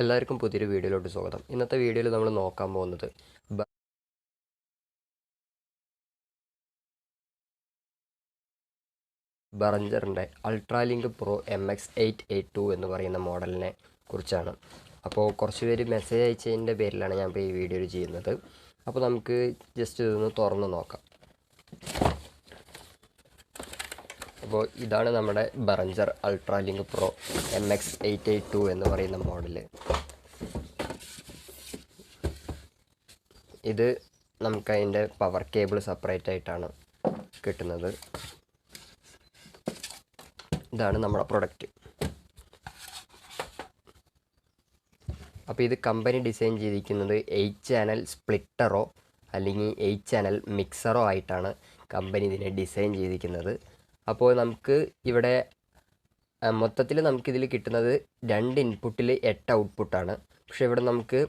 എല്ലാവർക്കും പുതിയൊരു വീഡിയോയിലോട്ട് സ്വാഗതം. ഇന്നത്തെ വീഡിയോയിൽ നമ്മൾ നോക്കാൻ പോകുന്നത് ബറഞ്ചറിന്റെ Ultralink Pro M X eight eight two എന്ന് പറയുന്ന മോഡലിനെ കുറിച്ചാണ്. അപ്പോൾ കുറച്ച് പേര് മെസ്സേജ് അയച്ചതിന്റെ പേരിലാണ് ഞാൻ ഇപ്പോൾ ഈ വീഡിയോ ചെയ്യുന്നത്. അപ്പോൾ നമുക്ക് ജസ്റ്റ് ഇതൊന്ന് തുറന്ന് നോക്കാം. അപ്പോൾ ഇതാണ് നമ്മുടെ Behringer Ultralink Pro M X eight eight two എന്ന് പറയുന്ന മോഡൽ. ഇത് നമുക്ക് അതിന്റെ പവർ കേബിൾ സെപ്പറേറ്റ് ആയിട്ടാണ് കിട്ടുന്നത്. ഇതാണ് നമ്മുടെ പ്രൊഡക്റ്റ് അപ്പോൾ ഇത് കമ്പനി ഡിസൈൻ ചെയ്തിരിക്കുന്നത് എയ്റ്റ് ചാനൽ സ്പ്ലിറ്ററോ അല്ലെങ്കിൽ എയ്റ്റ് ചാനൽ മിക്സറോ ആയിട്ടാണ് കമ്പനി ഇതിനെ ഡിസൈൻ ചെയ്തിരിക്കുന്നത്. അപ്പോൾ നമുക്ക് ഇവിടെ മൊത്തത്തിൽ നമുക്കിതിൽ കിട്ടുന്നത് രണ്ട് ഇൻപുട്ടിൽ എട്ട് ഔട്ട്പുട്ടാണ് പക്ഷേ ഇവിടെ നമുക്ക്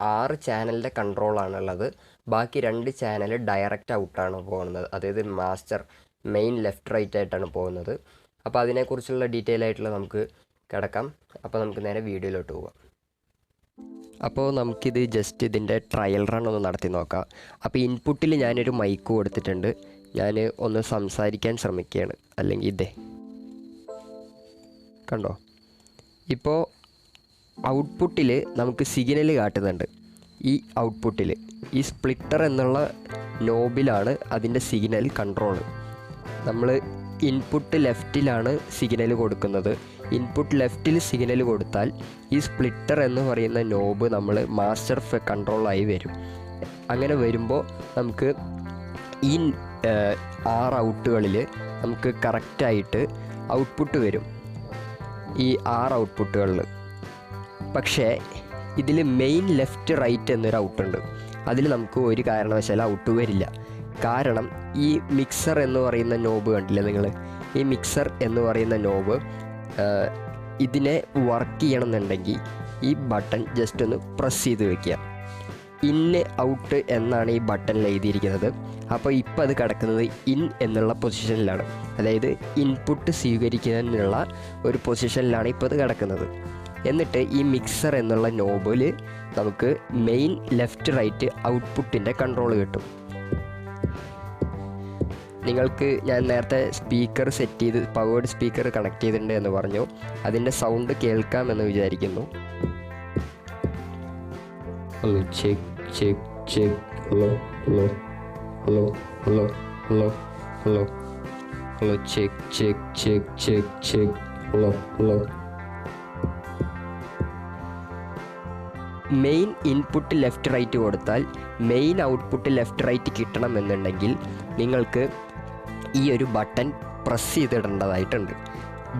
ആറ് ചാനലിന്റെ കൺട്രോളാണുള്ളത്. ബാക്കി രണ്ട് ചാനൽ ഡയറക്റ്റ് ഔട്ടാണ് പോകുന്നത്. അതായത് മാസ്റ്റർ മെയിൻ ലെഫ്റ്റ് റൈറ്റ് ആയിട്ടാണ് പോകുന്നത്. അപ്പോൾ അതിനെക്കുറിച്ചുള്ള ഡീറ്റെയിൽ ആയിട്ടുള്ള നമുക്ക് കിടക്കാം. അപ്പോൾ നമുക്ക് നേരെ വീഡിയോയിലോട്ട് പോകാം അപ്പോൾ നമുക്കിത് ജസ്റ്റ് ഇതിന്റെ ട്രയൽ റൺ ഒന്ന് നടത്തി നോക്കാം. അപ്പോൾ ഇൻപുട്ടിൽ ഞാനൊരു മൈക്ക് കൊടുത്തിട്ടുണ്ട്. ഞാൻ ഒന്ന് സംസാരിക്കാൻ ശ്രമിക്കുകയാണ്. അല്ലെങ്കിൽ ഇതേ കണ്ടോ? ഇപ്പോൾ ഔട്ട്പുട്ടിൽ നമുക്ക് സിഗ്നൽ കാട്ടുന്നുണ്ട്. ഈ ഔട്ട്പുട്ടിൽ ഈ സ്പ്ലിറ്റർ എന്നുള്ള നോബിലാണ് അതിന്റെ സിഗ്നൽ കൺട്രോൾ നമ്മൾ ഇൻപുട്ട് ലെഫ്റ്റിലാണ് സിഗ്നൽ കൊടുക്കുന്നത്. ഇൻപുട്ട് ലെഫ്റ്റിൽ സിഗ്നൽ കൊടുത്താൽ ഈ സ്പ്ലിറ്റർ എന്ന് പറയുന്ന നോബ് നമ്മൾ മാസ്റ്റർ കൺട്രോളായി വരും. അങ്ങനെ വരുമ്പോൾ നമുക്ക് ഈ ആറ് ഔട്ടുകളിൽ നമുക്ക് കറക്റ്റായിട്ട് ഔട്ട്പുട്ട് വരും. ഈ ആറ് ഔട്ട്പുട്ടുകളിൽ പക്ഷേ ഇതിൽ മെയിൻ ലെഫ്റ്റ് റൈറ്റ് എന്നൊരു ഔട്ടുണ്ട് അതിൽ നമുക്ക് ഒരു കാരണവശാലും ഔട്ട് വരില്ല. കാരണം ഈ മിക്സർ എന്ന് പറയുന്ന നോബ് കണ്ടില്ലേ നിങ്ങൾ ഈ മിക്സർ എന്ന് പറയുന്ന നോബ് ഇതിനെ വർക്ക് ചെയ്യണമെന്നുണ്ടെങ്കിൽ ഈ ബട്ടൺ ജസ്റ്റ് ഒന്ന് പ്രസ് ചെയ്ത് വെക്കുക. ഇന്ന് ഔട്ട് എന്നാണ് ഈ ബട്ടണിൽ എഴുതിയിരിക്കുന്നത്. അപ്പോൾ ഇപ്പോൾ അത് കിടക്കുന്നത് ഇൻ എന്നുള്ള പൊസിഷനിലാണ് അതായത് ഇൻപുട്ട് സ്വീകരിക്കുന്നതിനുള്ള ഒരു പൊസിഷനിലാണ് ഇപ്പോൾ അത് കിടക്കുന്നത്. എന്നിട്ട് ഈ മിക്സർ എന്നുള്ള നോബിൽ നമുക്ക് മെയിൻ ലെഫ്റ്റ് റൈറ്റ് ഔട്ട്പുട്ടിന്റെ കൺട്രോൾ കിട്ടും. നിങ്ങൾക്ക് ഞാൻ നേരത്തെ സ്പീക്കർ സെറ്റ് ചെയ്ത് പവേഡ് സ്പീക്കർ കണക്ട് ചെയ്തിട്ടുണ്ട് എന്ന് പറഞ്ഞു. അതിന്റെ സൗണ്ട് കേൾക്കാമെന്ന് വിചാരിക്കുന്നു. Hello check check check hello hello hello hello hello hello hello check check check check check hello hello main input left right കൊടുത്താൽ മെയിൻ ഔട്ട്പുട്ട് ലെഫ്റ്റ് റൈറ്റ് കിട്ടണമെന്നുണ്ടെങ്കിൽ നിങ്ങൾക്ക് ഈ ഒരു ബട്ടൺ പ്രസ് ചെയ്തിടേണ്ടതായിട്ടുണ്ട്.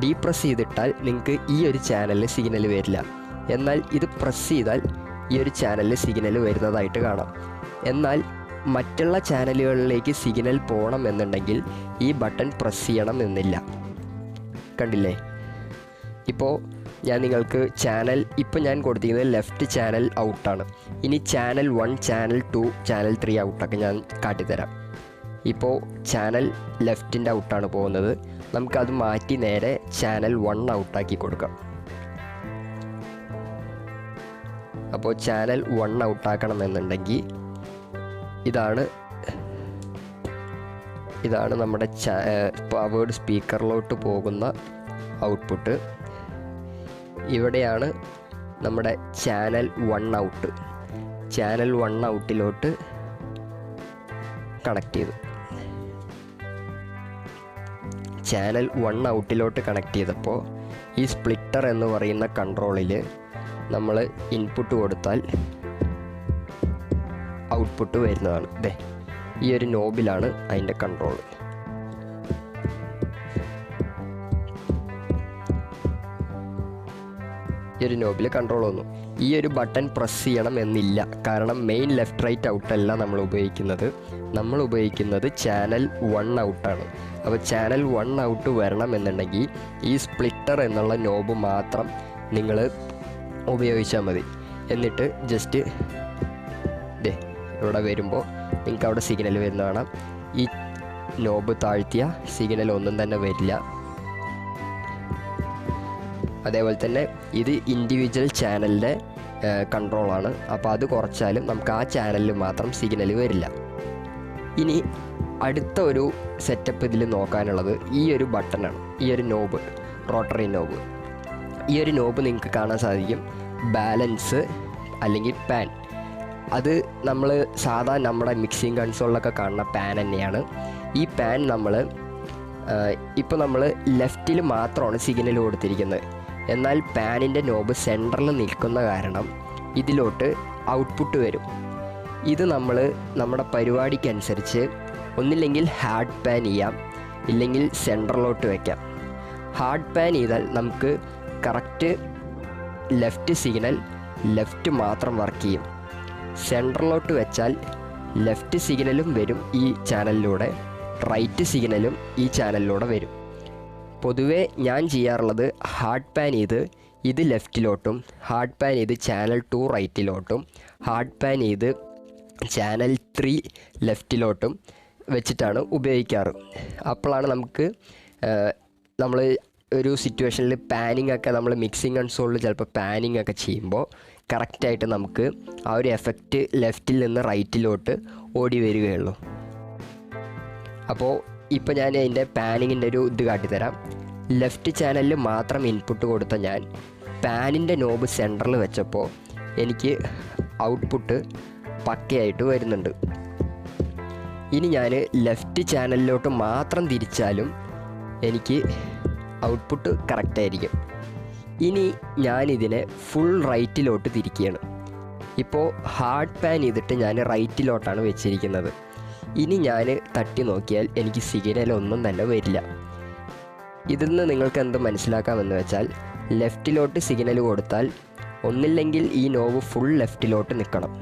ഡീ പ്രസ് ചെയ്തിട്ടാൽ നിങ്ങൾക്ക് ഈ ഒരു ചാനലിൽ സിഗ്നൽ വരില്ല. എന്നാൽ ഇത് പ്രസ് ചെയ്താൽ ഈ ഒരു ചാനലിൽ സിഗ്നൽ വരുന്നതായിട്ട് കാണാം. എന്നാൽ മറ്റുള്ള ചാനലുകളിലേക്ക് സിഗ്നൽ പോകണം എന്നുണ്ടെങ്കിൽ ഈ ബട്ടൺ പ്രസ് ചെയ്യണം എന്നില്ല കണ്ടില്ലേ? ഇപ്പോൾ ഞാൻ നിങ്ങൾക്ക് ചാനൽ ഇപ്പോൾ ഞാൻ കൊടുത്തിരിക്കുന്നത് ലെഫ്റ്റ് ചാനൽ ഔട്ടാണ് ഇനി channel one channel two channel three ഔട്ടൊക്കെ ഞാൻ കാട്ടിത്തരാം. ഇപ്പോൾ ചാനൽ ലെഫ്റ്റിന്റെ ഔട്ടാണ് പോകുന്നത്. നമുക്കത് മാറ്റി നേരെ ചാനൽ വൺ ഔട്ടാക്കി കൊടുക്കാം. അപ്പോൾ ചാനൽ വൺ ഔട്ടാക്കണം എന്നുണ്ടെങ്കിൽ ഇതാണ് ഇതാണ് നമ്മുടെ പവേഡ് സ്പീക്കറിലോട്ട് പോകുന്ന ഔട്ട്പുട്ട് ഇവിടെയാണ് നമ്മുടെ channel one out. Channel one ഔട്ടിലോട്ട് connect ചെയ്തു. ചാനൽ വൺ ഔട്ടിലോട്ട് കണക്ട് ചെയ്തപ്പോൾ ഈ സ്പ്ലിറ്റർ എന്ന് പറയുന്ന കൺട്രോളിൽ നമ്മൾ ഇൻപുട്ട് കൊടുത്താൽ ഔട്ട്പുട്ട് വരുന്നതാണ്. ദേ ഈ ഒരു നോബിലാണ് അതിന്റെ കൺട്രോൾ ഒരു നോബിൽ കൺട്രോൾ വന്നു. ഈ ഒരു ബട്ടൺ പ്രസ് ചെയ്യണം എന്നില്ല കാരണം മെയിൻ ലെഫ്റ്റ് റൈറ്റ് ഔട്ടല്ല നമ്മൾ ഉപയോഗിക്കുന്നത്. നമ്മൾ ഉപയോഗിക്കുന്നത് ചാനൽ വൺ ഔട്ടാണ് അപ്പോൾ ചാനൽ വൺ ഔട്ട് വരണം എന്നുണ്ടെങ്കിൽ ഈ സ്പ്ലിറ്റർ എന്നുള്ള നോബ് മാത്രം നിങ്ങൾ ഉപയോഗിച്ചാൽ മതി. എന്നിട്ട് ജസ്റ്റ് ദേ ഇവിടെ വരുമ്പോൾ നിങ്ങൾക്ക് അവിടെ സിഗ്നൽ വരുന്ന കാണാം ഈ നോബ് താഴ്ത്തിയ സിഗ്നൽ ഒന്നും തന്നെ വരില്ല. അതേപോലെ തന്നെ ഇത് ഇൻഡിവിജ്വൽ ചാനലിന്റെ കൺട്രോളാണ് അപ്പോൾ അത് കുറച്ചാലും നമുക്ക് ആ ചാനലിൽ മാത്രം സിഗ്നൽ വരില്ല. ഇനി അടുത്ത ഒരു സെറ്റപ്പ് ഇതിൽ നോക്കാനുള്ളത് ഈ ഒരു ബട്ടണാണ് ഈ ഒരു നോബ് റോട്ടറി നോബ് ഈ ഒരു നോബ് നിങ്ങൾക്ക് കാണാൻ സാധിക്കും. ബാലൻസ് അല്ലെങ്കിൽ പാൻ അത് നമ്മൾ സാധാ നമ്മുടെ മിക്സിങ് കൺസോളിലൊക്കെ കാണുന്ന പാൻ തന്നെയാണ്. ഈ പാൻ നമ്മൾ ഇപ്പോൾ നമ്മൾ ലെഫ്റ്റിൽ മാത്രമാണ് സിഗ്നൽ കൊടുത്തിരിക്കുന്നത്. എന്നാൽ പാനിന്റെ നോബ് സെന്ററിൽ നിൽക്കുന്ന കാരണം ഇതിലോട്ട് ഔട്ട്പുട്ട് വരും. ഇത് നമ്മൾ നമ്മുടെ പരിപാടിക്കനുസരിച്ച് ഒന്നില്ലെങ്കിൽ ഹാർഡ് പാൻ ചെയ്യാം ഇല്ലെങ്കിൽ സെന്ററിലോട്ട് വയ്ക്കാം ഹാർഡ് പാൻ ചെയ്താൽ നമുക്ക് കറക്റ്റ് ലെഫ്റ്റ് സിഗ്നൽ ലെഫ്റ്റ് മാത്രം വർക്ക് ചെയ്യും. സെന്ററിലോട്ട് വെച്ചാൽ ലെഫ്റ്റ് സിഗ്നലും വരും ഈ ചാനലിലൂടെ റൈറ്റ് സിഗ്നലും ഈ ചാനലിലൂടെ വരും. പൊതുവേ ഞാൻ ചെയ്യാറുള്ളത് ഹാർഡ് പാൻ ചെയ്ത് ഇത് ലെഫ്റ്റിലോട്ടും ഹാർഡ് പാൻ ചെയ്ത് ചാനൽ ടു റൈറ്റിലോട്ടും ഹാർഡ് പാൻ ചെയ്ത് ചാനൽ ത്രീ ലെഫ്റ്റിലോട്ടും വെച്ചിട്ടാണ് ഉപയോഗിക്കാറ്. അപ്പോഴാണ് നമുക്ക് നമ്മൾ ഒരു സിറ്റുവേഷനിൽ പാനിങ് ഒക്കെ നമ്മൾ മിക്സിങ് കൺസോളിൽ ചിലപ്പോൾ പാനിങ് ഒക്കെ ചെയ്യുമ്പോൾ കറക്റ്റായിട്ട് നമുക്ക് ആ ഒരു എഫക്റ്റ് ലെഫ്റ്റിൽ നിന്ന് റൈറ്റിലോട്ട് ഓടി വരികയുള്ളൂ. അപ്പോൾ ഇപ്പോൾ ഞാൻ അതിന്റെ പാനിങ്ങിന്റെ ഒരു ഇത് കാട്ടിത്തരാം. ലെഫ്റ്റ് ചാനലിൽ മാത്രം ഇൻപുട്ട് കൊടുത്ത ഞാൻ പാനിന്റെ നോബ് സെന്ററിൽ വെച്ചപ്പോൾ എനിക്ക് ഔട്ട്പുട്ട് പക്കയായിട്ട് വരുന്നുണ്ട്. ഇനി ഞാൻ ലെഫ്റ്റ് ചാനലിലോട്ട് മാത്രം തിരിച്ചാലും എനിക്ക് ഔട്ട്പുട്ട് കറക്റ്റായിരിക്കും ഇനി ഞാനിതിനെ ഫുൾ റൈറ്റിലോട്ട് തിരിക്കുകയാണ്. ഇപ്പോൾ ഹാർഡ് പാൻ ചെയ്തിട്ട് ഞാൻ റൈറ്റിലോട്ടാണ് വെച്ചിരിക്കുന്നത്. ഇനി ഞാൻ തട്ടി നോക്കിയാൽ എനിക്ക് സിഗ്നൽ ഒന്നും തന്നെ വരില്ല. ഇതിൽ നിന്ന് നിങ്ങൾക്ക് എന്ത് മനസ്സിലാക്കാമെന്ന് വെച്ചാൽ ലെഫ്റ്റിലോട്ട് സിഗ്നൽ കൊടുത്താൽ ഒന്നില്ലെങ്കിൽ ഈ നോവ് ഫുൾ ലെഫ്റ്റിലോട്ട് നിൽക്കണം.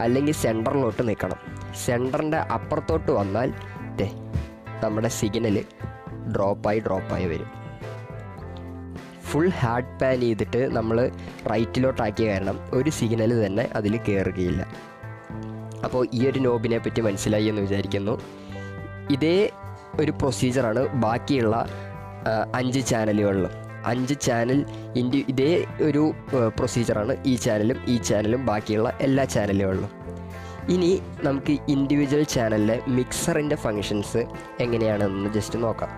അല്ലെങ്കിൽ സെന്ററിലോട്ട് നിൽക്കണം. സെന്ററിന്റെ അപ്പുറത്തോട്ട് വന്നാൽ ദേ നമ്മുടെ സിഗ്നൽ ഡ്രോപ്പായി ഡ്രോപ്പായി വരും. ഫുൾ ഹാർഡ് പാൻ ചെയ്തിട്ട് നമ്മൾ റൈറ്റിലോട്ടാക്കിയ കാരണം ഒരു സിഗ്നൽ തന്നെ അതിൽ കയറുകയില്ല അപ്പോൾ ഈ ഒരു നോബിനെ പറ്റി മനസ്സിലായി എന്ന് വിചാരിക്കുന്നു. ഇതേ ഒരു പ്രൊസീജിയറാണ് ബാക്കിയുള്ള അഞ്ച് ചാനലുകളിലും അഞ്ച് ചാനൽ ഇൻഡി ഇതേ ഒരു പ്രൊസീജിയറാണ് ഈ ചാനലും ഈ ചാനലും ബാക്കിയുള്ള എല്ലാ ചാനലുകളിലും ഇനി നമുക്ക് ഇൻഡിവിജ്വൽ ചാനലിലെ മിക്സറിന്റെ ഫങ്ഷൻസ് എങ്ങനെയാണെന്ന് ജസ്റ്റ് നോക്കാം.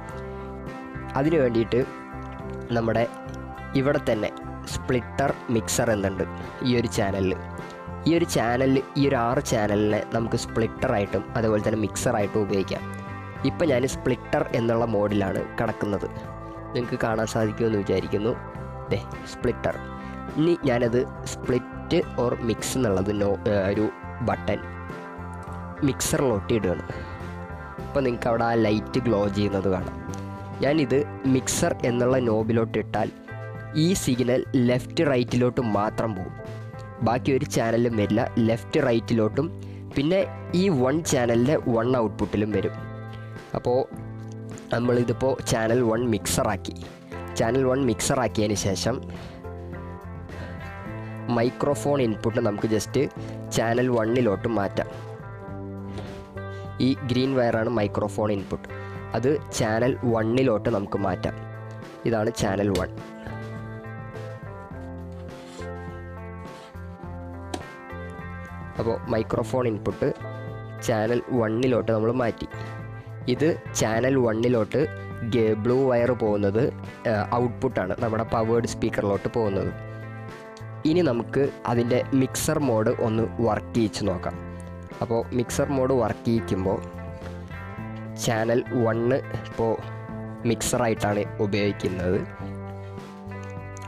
അതിനു വേണ്ടിയിട്ട് നമ്മുടെ ഇവിടെ തന്നെ സ്പ്ലിറ്റർ മിക്സർ എന്നുണ്ട് ഈ ഒരു ചാനലിൽ ഈ ഒരു ചാനലിൽ ഈ ഒരു ആറ് ചാനലിനെ നമുക്ക് സ്പ്ലിറ്ററായിട്ടും അതുപോലെ തന്നെ മിക്സറായിട്ടും ഉപയോഗിക്കാം. ഇപ്പം ഞാൻ സ്പ്ലിറ്റർ എന്നുള്ള മോഡിലാണ് കിടക്കുന്നത്. നിങ്ങൾക്ക് കാണാൻ സാധിക്കുമെന്ന് വിചാരിക്കുന്നു. ദേ സ്പ്ലിറ്റർ ഇനി ഞാനത് സ്പ്ലിറ്റ് ഓർ മിക്സ് എന്നുള്ളത് നോ ഒരു ബട്ടൺ മിക്സറിലോട്ട് ഇടുകയാണ്. അപ്പോൾ നിങ്ങൾക്ക് അവിടെ ആ ലൈറ്റ് ഗ്ലോ ചെയ്യുന്നത് കാണാം. ഞാനിത് മിക്സർ എന്നുള്ള നോബിലോട്ട് ഇട്ടാൽ ഈ സിഗ്നൽ ലെഫ്റ്റ് റൈറ്റിലോട്ട് മാത്രം പോകും. ബാക്കി ഒരു ചാനലും വരില്ല. ലെഫ്റ്റ് റൈറ്റിലോട്ടും പിന്നെ ഈ വൺ ചാനലിന്റെ വൺ ഔട്ട്പുട്ടിലും വരും. അപ്പോൾ നമ്മളിതിപ്പോൾ ചാനൽ വൺ മിക്സറാക്കി ചാനൽ വൺ മിക്സറാക്കിയതിന് ശേഷം മൈക്രോഫോൺ ഇൻപുട്ട് നമുക്ക് ജസ്റ്റ് ചാനൽ വണ്ണിലോട്ട് മാറ്റാം. ഈ ഗ്രീൻ വയറാണ് മൈക്രോഫോൺ ഇൻപുട്ട് അത് ചാനൽ വണ്ണിലോട്ട് നമുക്ക് മാറ്റാം. ഇതാണ് ചാനൽ വൺ അപ്പോൾ മൈക്രോഫോൺ ഇൻപുട്ട് ചാനൽ വണ്ണിലോട്ട് നമ്മൾ മാറ്റി. ഇത് ചാനൽ വണ്ണിലോട്ട് ബ്ലൂ വയർ പോകുന്നത് ഔട്ട്പുട്ടാണ് നമ്മുടെ പവേർഡ് സ്പീക്കറിലോട്ട് പോകുന്നത്. ഇനി നമുക്ക് അതിന്റെ മിക്സർ മോഡ് ഒന്ന് വർക്ക് ചെയ്യിച്ച് നോക്കാം. അപ്പോൾ മിക്സർ മോഡ് വർക്ക് ചെയ്യിക്കുമ്പോൾ ചാനൽ വണ്ണ് ഇപ്പോൾ മിക്സറായിട്ടാണ് ഉപയോഗിക്കുന്നത്.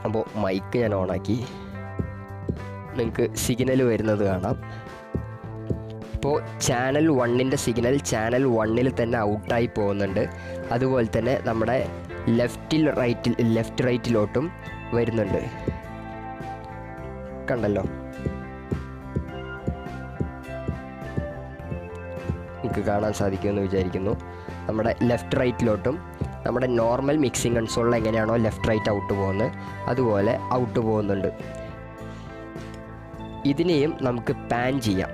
അപ്പോൾ മൈക്ക് ഞാൻ ഓണാക്കി നിങ്ങൾക്ക് സിഗ്നൽ വരുന്നത് കാണാം. ഇപ്പോൾ ചാനൽ വണ്ണിന്റെ സിഗ്നൽ ചാനൽ വണ്ണിൽ തന്നെ ഔട്ടായി പോകുന്നുണ്ട്. അതുപോലെ തന്നെ നമ്മുടെ ലെഫ്റ്റിൽ റൈറ്റിൽ ലെഫ്റ്റ് റൈറ്റിലോട്ടും വരുന്നുണ്ട്. കണ്ടല്ലോ? നിങ്ങൾക്ക് കാണാൻ സാധിക്കുമെന്ന് വിചാരിക്കുന്നു. നമ്മുടെ ലെഫ്റ്റ് റൈറ്റിലോട്ടും നമ്മുടെ നോർമൽ മിക്സിംഗ് കൺസോളിൽ എങ്ങനെയാണോ ലെഫ്റ്റ് റൈറ്റ് ഔട്ട് പോകുന്നത് അതുപോലെ ഔട്ട് പോകുന്നുണ്ട്. ഇതിനെയും നമുക്ക് പാൻ ചെയ്യാം.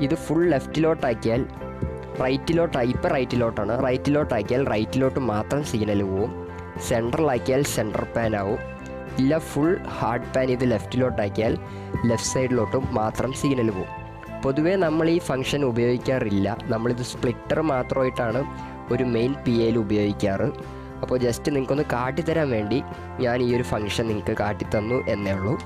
ഇത് ഫുൾ ലെഫ്റ്റിലോട്ടാക്കിയാൽ റൈറ്റിലോട്ട് ഇപ്പം റൈറ്റിലോട്ടാണ് റൈറ്റിലോട്ടാക്കിയാൽ റൈറ്റിലോട്ട് മാത്രം സിഗ്നൽ പോവും. സെൻട്രലാക്കിയാൽ സെൻട്രൽ പാൻ ആവും. ഇല്ല ഫുൾ ഹാർഡ് പാൻ ഇത് ലെഫ്റ്റിലോട്ടാക്കിയാൽ ലെഫ്റ്റ് സൈഡിലോട്ടും മാത്രം സിഗ്നൽ പോവും. പൊതുവേ നമ്മൾ ഈ ഫംഗ്ഷൻ ഉപയോഗിക്കാറില്ല. നമ്മളിത് സ്പ്ലിറ്റർ മാത്രമായിട്ടാണ് ഒരു മെയിൻ പി എയിൽ ഉപയോഗിക്കാറ്. അപ്പോൾ ജസ്റ്റ് നിങ്ങൾക്കൊന്ന് കാട്ടിത്തരാൻ വേണ്ടി ഞാൻ ഈ ഒരു ഫംഗ്ഷൻ നിങ്ങൾക്ക് കാട്ടിത്തന്നു എന്നേ ഉള്ളൂ.